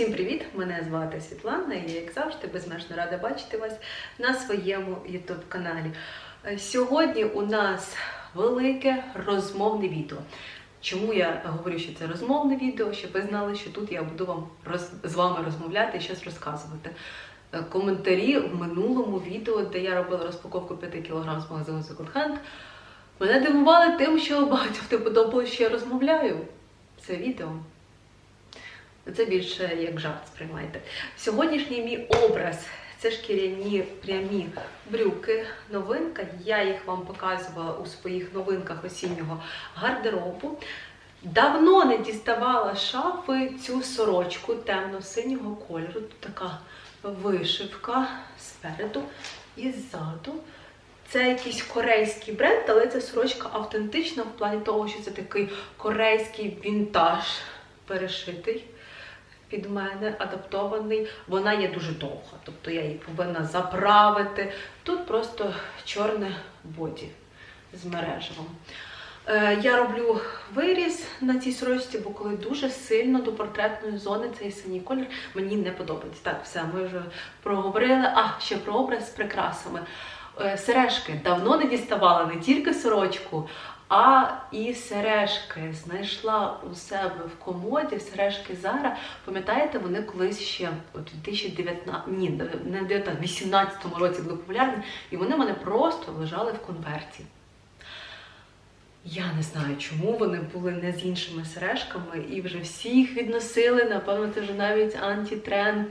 Усім привіт! Мене звати Світлана, і я, як завжди, безмежно рада бачити вас на своєму youtube каналі. Е, Сьогодні у нас велике розмовне відео. Чому я говорю, що це розмовне відео? Щоб ви знали, що тут я буду вам роз... з вами розмовляти і щось розказувати. Е, Коментарі в минулому відео, де я робила розпаковку 5 кг з магазину Second Hand, мене дивували тим, що багатьом не подобалося, що я розмовляю. Це відео. Це більше як жарт сприймайте. Сьогоднішній мій образ це шкіряні прямі брюки. Новинка. Я їх вам показувала у своїх новинках осіннього гардеробу. Давно не діставала шафи цю сорочку темно-синього кольору. Тут така вишивка спереду і ззаду. Це якийсь корейський бренд, але ця сорочка автентична в плані того, що це такий корейський вінтаж перешитий під мене, адаптований. Вона є дуже довга, тобто я її повинна заправити. Тут просто чорне боді з мережевим. Е, Я роблю виріз на цій сорочці, бо коли дуже сильно до портретної зони цей синій колір мені не подобається. Так, все, ми вже проговорили. А, ще про образ з прикрасами. Е, Сережки давно не діставала не тільки сорочку, а і сережки. Знайшла у себе в комоді сережки Зара. Пам'ятаєте, вони колись ще у 2019, ні, не 19, 18 році були популярні, і вони мене просто лежали в конверті. Я не знаю, чому вони були не з іншими сережками, і вже всі їх відносили. Напевно, це вже навіть антитренд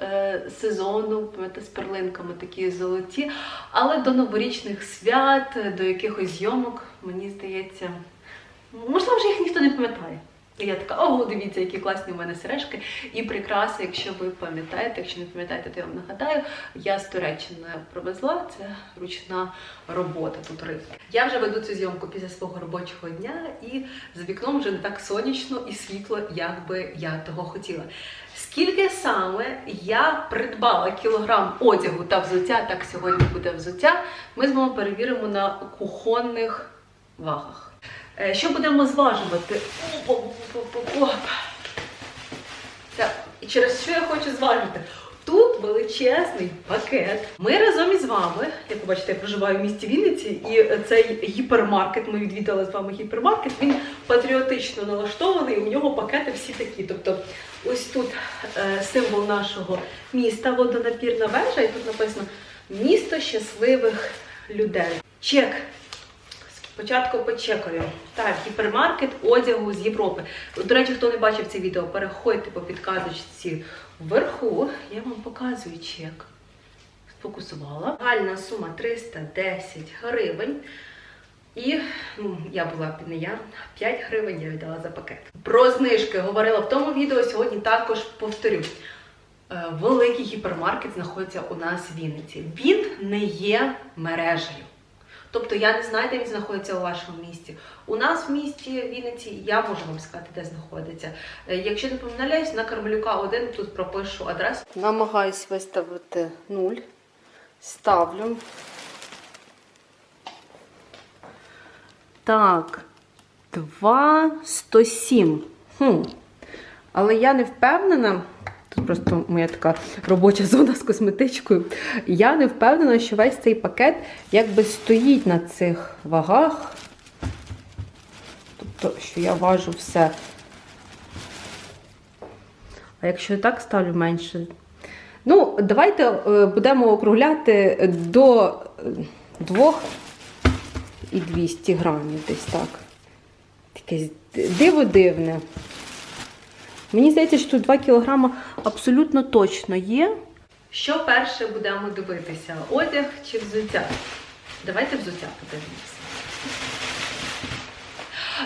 е, сезону, пам'ятаєте, з перлинками такі золоті. Але до новорічних свят, до якихось зйомок, мені здається, можливо, вже їх ніхто не пам'ятає. І я така, ого, дивіться, які класні у мене сережки і прикраси, якщо ви пам'ятаєте, якщо не пам'ятаєте, то я вам нагадаю, я з Туреччини привезла, це ручна робота тут рибки. Я вже веду цю зйомку після свого робочого дня, і за вікном вже не так сонячно і світло, як би я того хотіла. Скільки саме я придбала кілограм одягу та взуття, так сьогодні буде взуття, ми з вами перевіримо на кухонних вагах. Е, Що будемо зважувати? І через що я хочу зважити? Тут величезний пакет. Ми разом із вами, як ви бачите, я проживаю в місті Вінниці, і цей гіпермаркет, ми відвідали з вами гіпермаркет, він патріотично налаштований, у нього пакети всі такі. Тобто, ось тут е, символ нашого міста, водонапірна вежа, і тут написано місто щасливих людей. Чек. Спочатку почекаю. Так, гіпермаркет одягу з Європи. До речі, хто не бачив це відео, переходьте по підказочці вверху. Я вам показую чек. Сфокусувала. Гальна сума 310 гривень. І ну, я була не я, 5 гривень я віддала за пакет. Про знижки говорила в тому відео. Сьогодні також повторю. Е, Великий гіпермаркет знаходиться у нас в Вінниці. Він не є мережею. Тобто я не знаю, де він знаходиться у вашому місті. У нас в місті Вінниці я можу вам сказати, де знаходиться. Е, Якщо не помиляюсь, на Кармелюка 1 тут пропишу адресу. Намагаюсь виставити 0. Ставлю. Так. 2,107. Хм. Але я не впевнена. Просто моя така робоча зона з косметичкою. Я не впевнена, що весь цей пакет якби стоїть на цих вагах. Тобто, що я важу все. А якщо я так ставлю менше. Ну, давайте е, будемо округляти до 2 і 200 грамів десь так. Якесь диво дивне. Мені здається, що тут 2 кілограма абсолютно точно є. Що перше будемо дивитися? Одяг чи взуття? Давайте взуття подивимося.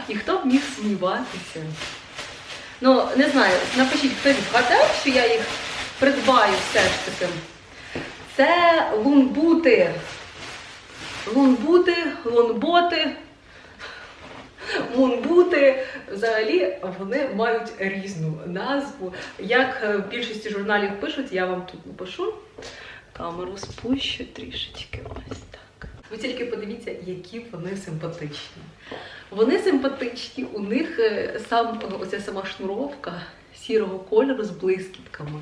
І хто б міг сумніватися? Ну, не знаю, напишіть, хто відгадав, що я їх придбаю все ж таки. Це лунбути. Лунбути, лунботи. Мунбути взагалі вони мають різну назву. Як е, в більшості журналів пишуть, я вам тут напишу. Камеру спущу трішечки. Ось так. Ви тільки подивіться, які вони симпатичні. Вони симпатичні, у них е, сам оця сама шнуровка, сірого кольору з блискітками.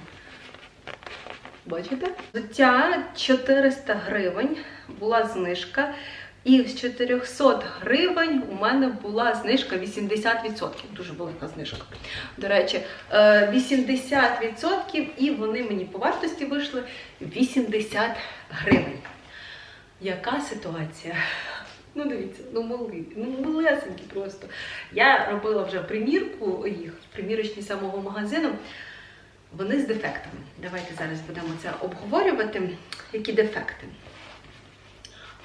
Бачите? Взуття 400 гривень була знижка. І з 400 гривень у мене була знижка 80%. Дуже велика знижка. До речі, е, 80% і вони мені по вартості вийшли 80 гривень. Яка ситуація? Ну, дивіться, ну мали, ну малесенькі просто. Я робила вже примірку їх, в примірочні самого магазину. Вони з дефектами. Давайте зараз будемо це обговорювати. Які дефекти?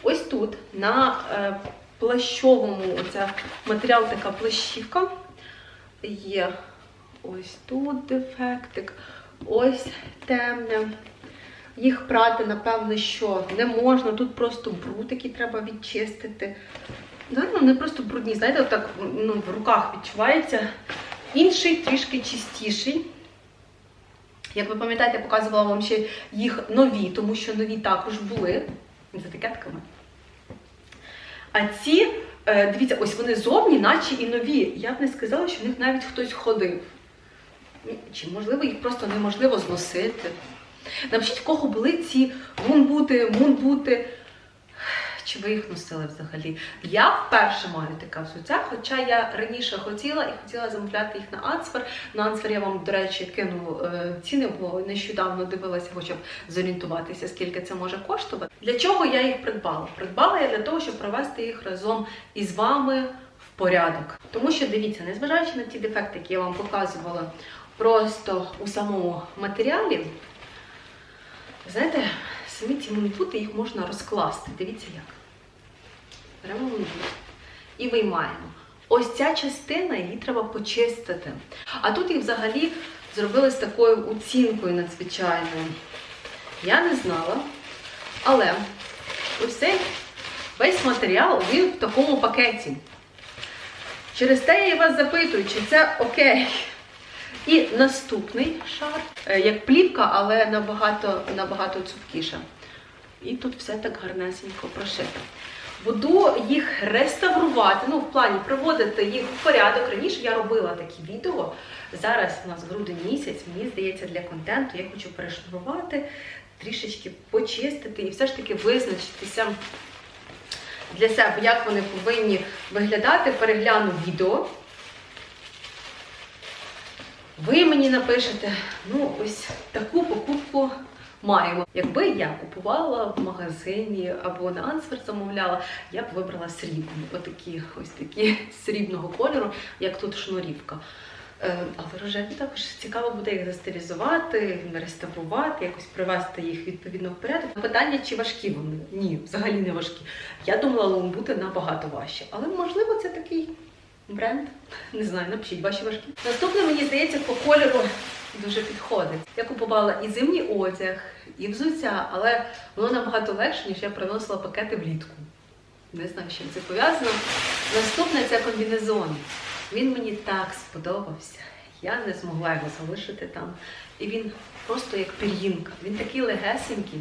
Ось тут на е, плащовому, оця матеріал така плащівка. Є ось тут дефектик, ось темне. Їх прати, напевно, що не можна. Тут просто бруд, треба відчистити. Да, ну, Вони просто брудні, знаєте, отак ну, в руках відчувається. Інший трішки чистіший. Як ви пам'ятаєте, я показувала вам ще їх нові, тому що нові також були з етикетками. А ці, е, дивіться, ось вони зовні, наче і нові. Я б не сказала, що в них навіть хтось ходив. Чи можливо їх просто неможливо зносити? Напишіть, в кого були ці мунбути, мунбути. Чи ви їх носили взагалі? Я вперше маю таке взуття, хоча я раніше хотіла і хотіла замовляти їх на Ансфер. На Ансфер я вам, до речі, кину е, ціни, бо нещодавно дивилася, хоча б зорієнтуватися, скільки це може коштувати. Для чого я їх придбала? Придбала я для того, щоб провести їх разом із вами в порядок. Тому що дивіться, незважаючи на ті дефекти, які я вам показувала просто у самому матеріалі, знаєте, самі ці мунбути їх можна розкласти. Дивіться як. Беремо мунбут і виймаємо. Ось ця частина, її треба почистити. А тут їх взагалі зробили з такою оцінкою надзвичайною. Я не знала, але ось цей весь матеріал він в такому пакеті. Через те я вас запитую, чи це окей. І наступний шар, е, як плівка, але набагато, набагато цупкіша. І тут все так гарнесенько прошито. Буду їх реставрувати, ну, в плані приводити їх в порядок. Раніше я робила такі відео. Зараз у нас грудень місяць, мені здається, для контенту я хочу перешнурувати, трішечки почистити і все ж таки визначитися для себе, як вони повинні виглядати. Перегляну відео. Ви мені напишете, ну, ось таку покупку маємо. Якби я купувала в магазині або на Ансфер замовляла, я б вибрала срібні, отакі ось такі срібного кольору, як тут шнурівка. Але рожеві також цікаво буде їх застерізувати, реставрувати, якось привести їх відповідно в порядок. Питання, чи важкі вони? Ні, взагалі не важкі. Я думала, бути набагато важче. Але можливо це такий бренд. Не знаю, напишіть ваші важкі. Наступне, мені здається, по кольору дуже підходить. Я купувала і зимній одяг, і взуття, але воно набагато легше, ніж я приносила пакети влітку. Не знаю, з чим це пов'язано. Наступне це комбінезон. Він мені так сподобався. Я не змогла його залишити там. І він просто як пір'їнка. Він такий легесенький.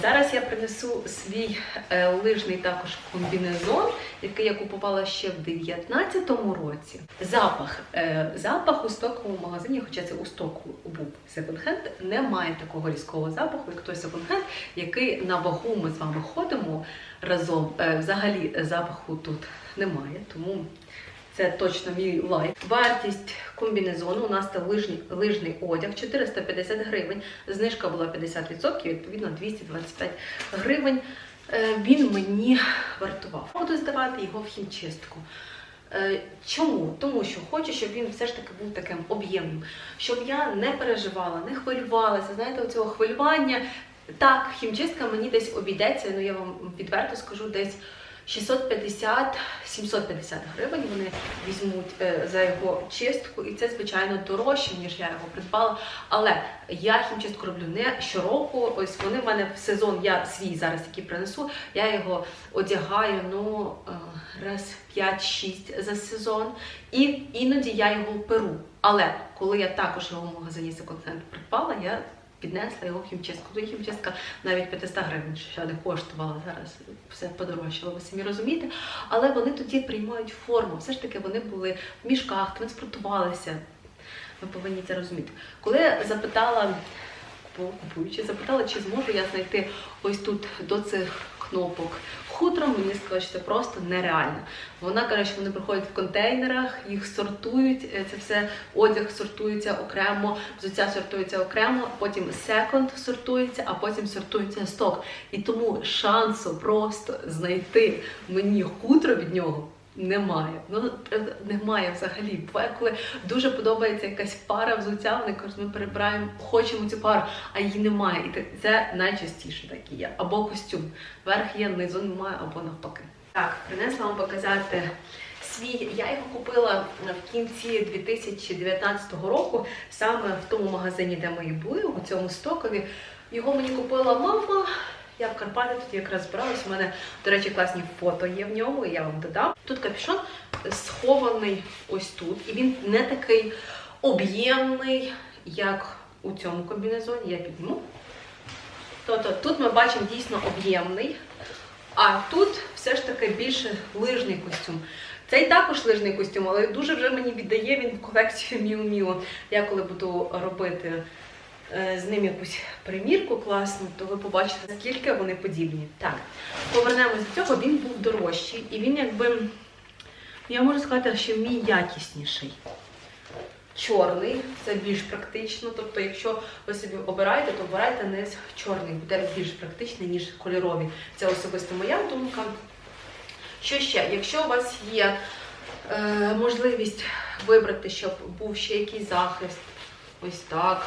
Зараз я принесу свій е, лижний також комбінезон, який я купувала ще в 2019 році. Запах. Е, запах у стоковому магазині, хоча це у стоку був секонд-хенд, немає такого різкого запаху, як той секонд-хенд, який на вагу ми з вами ходимо разом. Е, взагалі запаху тут немає, тому це точно мій лайк. Вартість комбінезону у нас це лижний, лижний одяг 450 гривень. Знижка була 50%, відповідно 225 гривень. Е, Він мені вартував. Буду здавати його в хімчистку. Е, Чому? Тому що хочу, щоб він все ж таки був таким об'ємним, щоб я не переживала, не хвилювалася. Знаєте, оцього хвилювання. Так, хімчистка мені десь обійдеться, ну я вам відверто скажу, десь 650-750 гривень вони візьмуть е, за його чистку, і це, звичайно, дорожче, ніж я його придбала. Але я хімчистку роблю не щороку. Ось вони в мене в сезон, я свій зараз який принесу, я його одягаю ну, е, раз 5-6 за сезон. І іноді я його перу. Але коли я також його в магазині Hand придбала, я піднесла його в хімчистку. Тоді хімчистка навіть 500 гривень ще не коштувала зараз. Все подорожчало, ви самі розумієте. Але вони тоді приймають форму. Все ж таки вони були в мішках, транспортувалися. Ви повинні це розуміти. Коли я запитала, купуючи, запитала, чи зможу я знайти ось тут до цих кнопок хутро, мені сказали, що це просто нереально. Вона каже, що вони приходять в контейнерах, їх сортують, е, це все одяг сортується окремо, взуття сортується окремо, потім секонд сортується, а потім сортується сток. І тому шансу просто знайти мені хутро від нього. Немає. Ну е, немає взагалі. Буває, коли дуже подобається якась пара взуття, вони кажуть, ми перебираємо, хочемо цю пару, а її немає. І це найчастіше такі є. Або костюм. Верх є, низу немає, або навпаки. Так, принесла вам показати свій. Я його купила в кінці 2019 року, саме в тому магазині, де ми і були, у цьому стокові. Його мені купила мама. Я в Карпати тут якраз збиралась. У мене, до речі, класні фото є в ньому, і я вам додам. Тут капюшон схований ось тут, і він не такий об'ємний, як у цьому комбінезоні. Я підніму. Тобто тут ми бачимо дійсно об'ємний, а тут все ж таки більше лижний костюм. Цей також лижний костюм, але дуже вже мені віддає він в колекцію Міу Міу. Я коли буду робити з ним якусь примірку класну, то ви побачите, наскільки вони подібні. Так, повернемось до цього, він був дорожчий, і він якби, я можу сказати, що мій якісніший. Чорний, це більш практично. Тобто, якщо ви собі обираєте, то обирайте низ чорний, буде більш практичний, ніж кольоровий. Це особисто моя думка. Що ще? Якщо у вас є е, можливість вибрати, щоб був ще якийсь захист, ось так.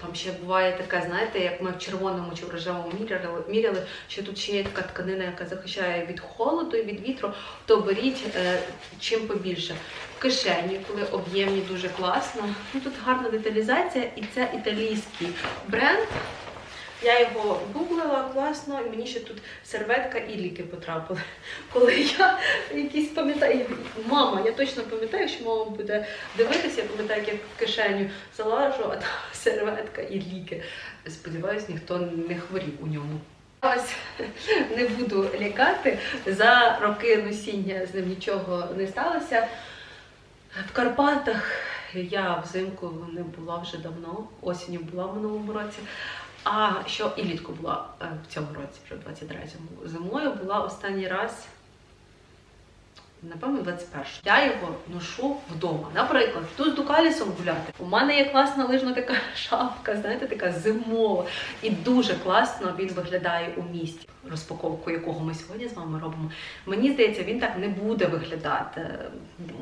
Там ще буває таке, знаєте, як ми в червоному чи в рожевому міряли, міряли, що тут ще є така тканина, яка захищає від холоду і від вітру, то беріть е, чим побільше. В кишені, коли об'ємні, дуже класно. Ну, тут гарна деталізація, і це італійський бренд. Я його гуглила класно, і мені ще тут серветка і ліки потрапили. Коли я якісь пам'ятаю, мама, я точно пам'ятаю, що мама буде дивитися, я пам'ятаю, як я в кишеню залажу, а там серветка і ліки. Сподіваюсь, ніхто не хворів у ньому. Ось не буду лякати. За роки носіння з ним нічого не сталося. В Карпатах я взимку не була вже давно, осінню була в минулому році. А що і літку була е, в цьому році, вже в 23-му. Зимою була останній раз, напевно, 21 Я його ношу вдома. Наприклад, тут з Дукалісом гуляти. У мене є класна лижна така шапка, знаєте, така зимова. І дуже класно він виглядає у місті. Розпаковку, якого ми сьогодні з вами робимо. Мені здається, він так не буде виглядати.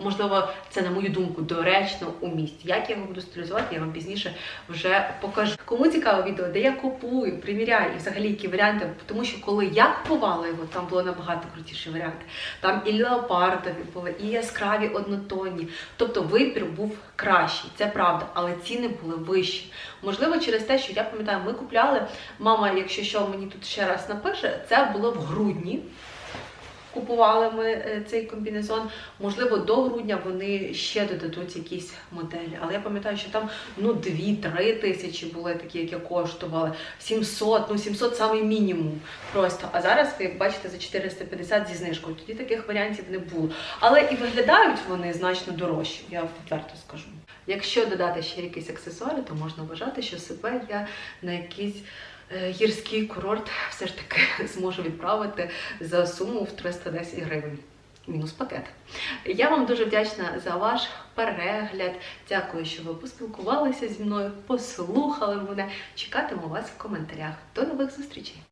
Можливо, це на мою думку доречно у місті. Як я його буду стилізувати, я вам пізніше вже покажу. Кому цікаво відео, де я купую, приміряю і взагалі які варіанти, тому що коли я купувала його, там було набагато крутіші варіанти. Там і леопардові були, і яскраві однотонні. Тобто вибір був кращий, це правда, але ціни були вищі. Можливо, через те, що я пам'ятаю, ми купляли. Мама, якщо що мені тут ще раз напише, це було в грудні. Купували ми е, цей комбінезон. Можливо, до грудня вони ще додадуть якісь моделі. Але я пам'ятаю, що там ну 2-3 тисячі були такі, які коштували. 700, ну 700 самий мінімум просто. А зараз, ви як бачите, за 450 зі знижкою. Тоді таких варіантів не було. Але і виглядають вони значно дорожче, я відверто скажу. Якщо додати ще якісь аксесуари, то можна вважати, що себе я на якийсь е, гірський курорт все ж таки зможу відправити за суму в 310 гривень. Мінус пакет. Я вам дуже вдячна за ваш перегляд. Дякую, що ви поспілкувалися зі мною, послухали мене. Чекатиму вас в коментарях. До нових зустрічей!